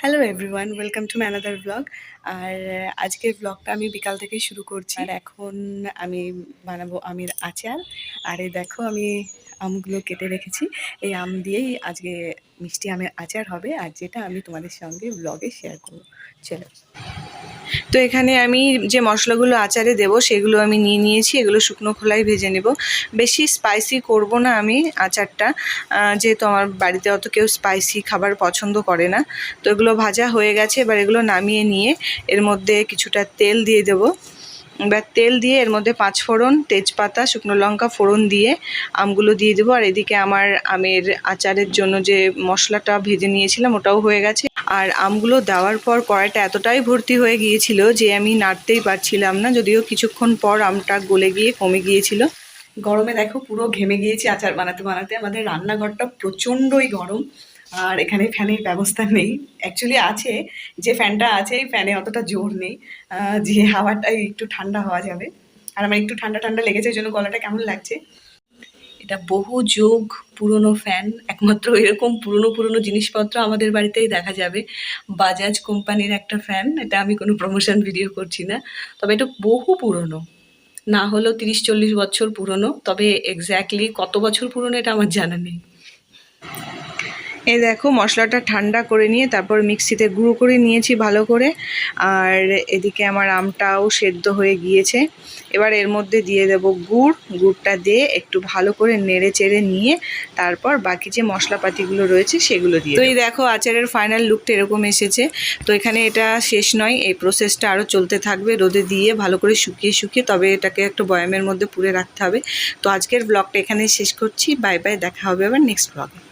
Hello everyone welcome to ম্যানাদার blog আর আজকের ব্লগটা আমি বিকাল থেকে শুরু করছি। আর এখন আমি বানাবো আমের আচার। আর এই দেখো, আমি আমগুলো কেটে রেখেছি। এই আম দিয়েই আজকে মিষ্টি আমের আচার হবে, আর যেটা আমি তোমাদের সঙ্গে ব্লগে শেয়ার করব। চলো। তো এখানে আমি যে মশলাগুলো আচারে দেবো, সেগুলো আমি নিয়ে নিয়েছি। এগুলো শুকনো খোলাই ভেজে নেব। বেশি স্পাইসি করব না আমি আচারটা। যেহেতু আমার বাড়িতে অত কেউ স্পাইসি খাবার পছন্দ করে না। তো এগুলো ভাজা হয়ে গেছে, এবার এগুলো নামিয়ে নিয়ে এর মধ্যে কিছুটা তেল দিয়ে দেবো। এবার তেল দিয়ে এর মধ্যে পাঁচ ফোড়ন, তেজপাতা, শুকনো লঙ্কা ফোড়ন দিয়ে আমগুলো দিয়ে দেবো। আর এদিকে আমার আমের আচারের জন্য যে মশলাটা ভেজে নিয়েছিলাম ওটাও হয়ে গেছে। আর আমগুলো দেওয়ার পর কড়াইটা এতটাই ভর্তি হয়ে গিয়েছিল যে আমি নাড়তেই পারছিলাম না, যদিও কিছুক্ষণ পর আমটা গলে গিয়ে কমে গিয়েছিল। গরমে দেখো পুরো ঘেমে গিয়েছি আচার বানাতে বানাতে। আমাদের রান্নাঘরটা প্রচণ্ডই গরম। আর এখানে ফ্যানের ব্যবস্থা নেই। অ্যাকচুয়ালি আছে, যে ফ্যানটা আছে, এই ফ্যানে অতটা জোর নেই। যে হাওয়াটাই একটু ঠান্ডা হওয়া যাবে। আর আমার একটু ঠান্ডা ঠান্ডা লেগেছে ওই জন্য গলাটা কেমন লাগছে? এটা বহু যুগ পুরনো ফ্যান, একমাত্র এরকম পুরনো পুরনো জিনিসপত্র আমাদের বাড়িতেই দেখা যাবে। বাজাজ কোম্পানির একটা ফ্যান, এটা আমি কোনো প্রমোশন ভিডিও করছি না। তবে এটা বহু পুরনো। না হলেও তিরিশ চল্লিশ বছর পুরনো, তবে এক্স্যাক্টলি কত বছর পুরনো এটা আমার জানা নেই। এই দেখো মশলাটা ঠান্ডা করে নিয়ে তারপর মিক্সিতে গুঁড়ো করে নিয়েছি ভালো করে। আর এদিকে আমার আমটাও সেদ্ধ হয়ে গিয়েছে। এবার এর মধ্যে দিয়ে দেব গুড়। গুড়টা দিয়ে একটু ভালো করে নেড়ে চেড়ে নিয়ে তারপর বাকি যে মশলাপাতিগুলো রয়েছে সেগুলো দিয়ে তো এই দেখো আচারের ফাইনাল লুকটা এরকম এসেছে। তো এখানে এটা শেষ নয় এই প্রসেসটা আরও চলতে থাকবে রোদে দিয়ে ভালো করে শুকিয়ে শুকিয়ে তবে এটাকে একটু বয়ামের মধ্যে পুড়ে রাখতে হবে। তো আজকের ব্লগটা এখানে শেষ করছি। বাই বাই দেখা হবে আবার নেক্সট ব্লগে